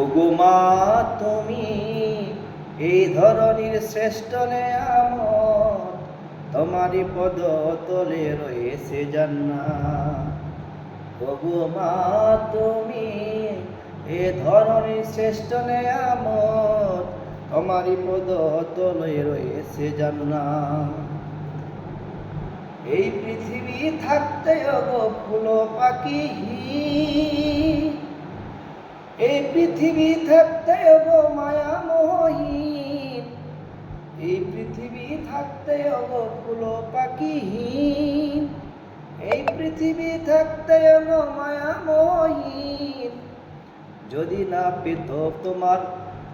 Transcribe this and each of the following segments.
ওগো মা তুমি এই ধরনের শ্রেষ্ঠ নেয়ামত। তোমারই পদ তলে রয়েছে জান্নাত। ওগো মা তুমি এ ধরনের শ্রেষ্ঠ নেয়ামত। তোমারই পদ তলে রয়েছে জান্নাত। এই পৃথিবী থাকতে ওগো ফুল পাখি এই পৃথিবী থাকতে ওগো মায়া মোহীন এই পৃথিবী থাকতে ওগো ফুল পাখিহীন এই পৃথিবী থাকতে ওগো মায়া মোহীন যদি না পেত তোমার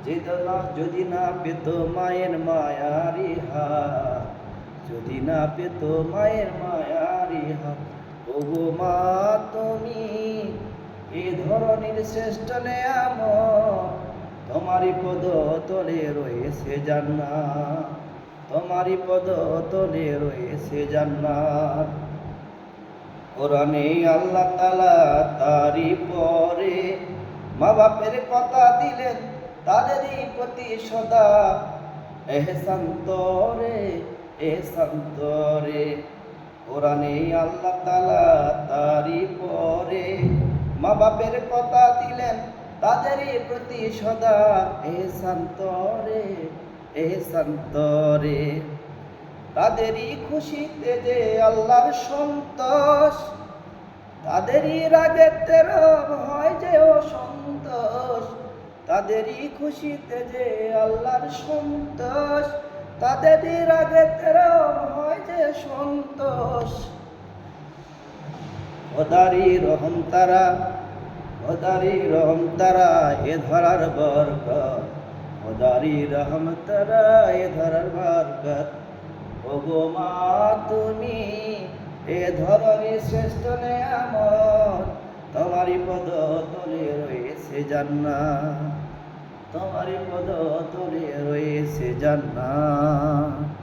চেতনা, যদি না পেত মায়ের মায়ারি হাত যদি না পেত মায়ের মায়ারি হাত ওগো মা এ ধরনের শ্রেষ্ঠ নেয়ামত তোমারই পদ তলে রয়েছে জান্নাত। তোমারই পদ তলে রয়েছে জান্নাত। কোরআনে আল্লাহ তালা তারি পরে মা বাপের কথা দিলেন, তাদেরই প্রতি সদা এহসান তরে এহসান তরে। কোরআনে আল্লাহ তালা তারি পরে মা বাপের কথা দিলেন, তাদেরই প্রতি সদা এহসান তরে এহসান তরে তাদেরই খুশিতে যে আল্লাহর সন্তোষ, তাদেরই রাগে তেরব হয় যে অসন্তোষ তাদেরই খুশিতে যে আল্লাহর সন্তোষ, তাদেরই রাগে তেরব হয় যে সন্তোষ। খোদারি রহম তারা খোদারি রহম তারা এ ধরার বরকত। খোদারি রহম তারা এ ধরার বরকত। ওগো মা, তুমি এ ধরনের শ্রেষ্ঠ নেয়ামত। তোমারই পদ তলে রয়েছে জান্নাত। তোমারই পদ তলে রয়েছে জান্নাত।